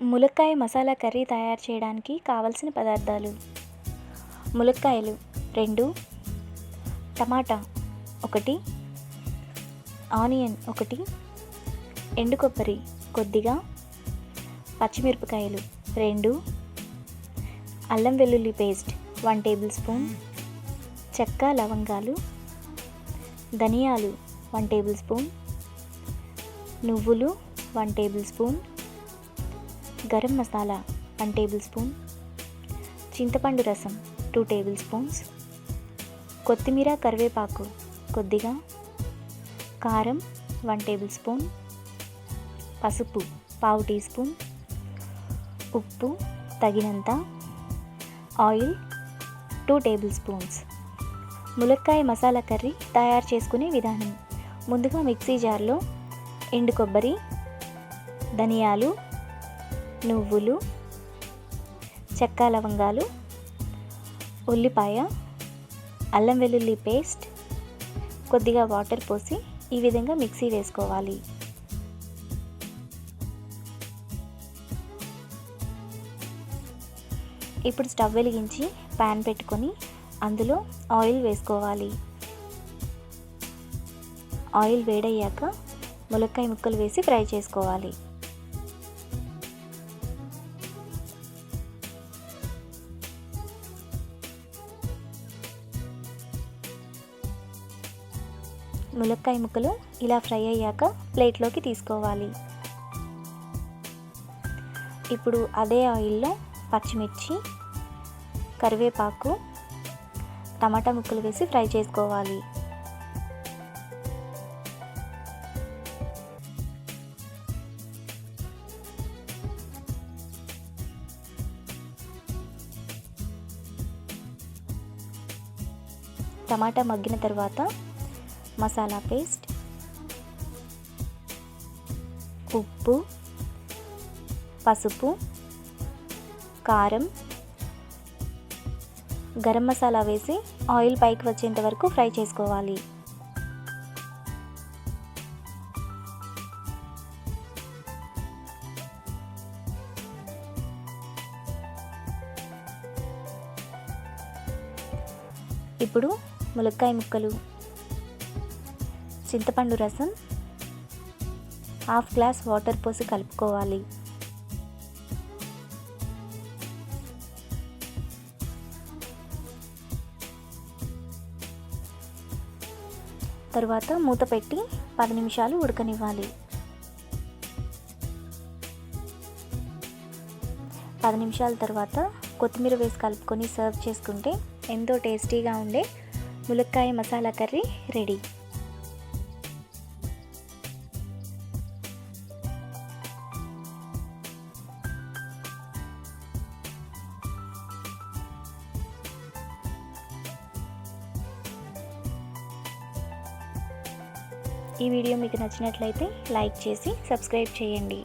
ములక్కాయ మసాలా కర్రీ తయారు చేయడానికి కావలసిన పదార్థాలు. ములక్కాయలు రెండు టమాటా ఒకటి ఆనియన్ ఒకటి ఎండు కొబ్బరి కొద్దిగా పచ్చిమిరపకాయలు రెండు అల్లం వెల్లుల్లి పేస్ట్ వన్ టేబుల్ స్పూన్ చెక్క లవంగాలు ధనియాలు వన్ టేబుల్ స్పూన్ నువ్వులు one tablespoon garam masala one tablespoon. చింతపండు రసం టూ టేబుల్ స్పూన్స్. కొత్తిమీర కరివేపాకు కొద్దిగా. కారం వన్ టేబుల్ స్పూన్. పసుపు పావు టీ స్పూన్. ఉప్పు తగినంత. Oil two tablespoons. ములక్కాయ మసాలా కర్రీ తయారు చేసుకునే విధానం. ముందుగా మిక్సీ జార్లో ఎండు కొబ్బరి ధనియాలు నువ్వులు చెక్క లవంగాలు ఉల్లిపాయ అల్లం వెల్లుల్లి పేస్ట్ కొద్దిగా వాటర్ పోసి ఈ విధంగా మిక్సీ వేసుకోవాలి. ఇప్పుడు స్టవ్ వెలిగించి ప్యాన్ పెట్టుకొని అందులో ఆయిల్ వేసుకోవాలి. ఆయిల్ వేడయ్యాక ములక్కాయ ముక్కలు వేసి ఫ్రై చేసుకోవాలి. ములక్కాయ ముక్కలు ఇలా ఫ్రై అయ్యాక ప్లేట్లోకి తీసుకోవాలి. ఇప్పుడు అదే ఆయిల్లో పచ్చిమిర్చి కరివేపాకు టమాటా ముక్కలు వేసి ఫ్రై చేసుకోవాలి. టమాటా మగ్గిన తర్వాత మసాలా పేస్ట్ ఉప్పు పసుపు కారం గరం మసాలా వేసి ఆయిల్ పైకి వచ్చేంత వరకు ఫ్రై చేసుకోవాలి. ఇప్పుడు ములక్కాయ ముక్కలు. చింతపండు రసం హాఫ్ గ్లాస్ వాటర్ పోసి కలుపుకోవాలి. తరువాత మూత పెట్టి పది నిమిషాలు ఉడకనివ్వాలి. పది నిమిషాల తర్వాత కొత్తిమీర వేసి కలుపుకొని సర్వ్ చేసుకుంటే ఎంతో టేస్టీగా ఉండే ములక్కాయ మసాలా కర్రీ రెడీ. ఈ వీడియో మీకు నచ్చినట్లయితే లైక్ చేసి సబ్స్క్రైబ్ చేయండి.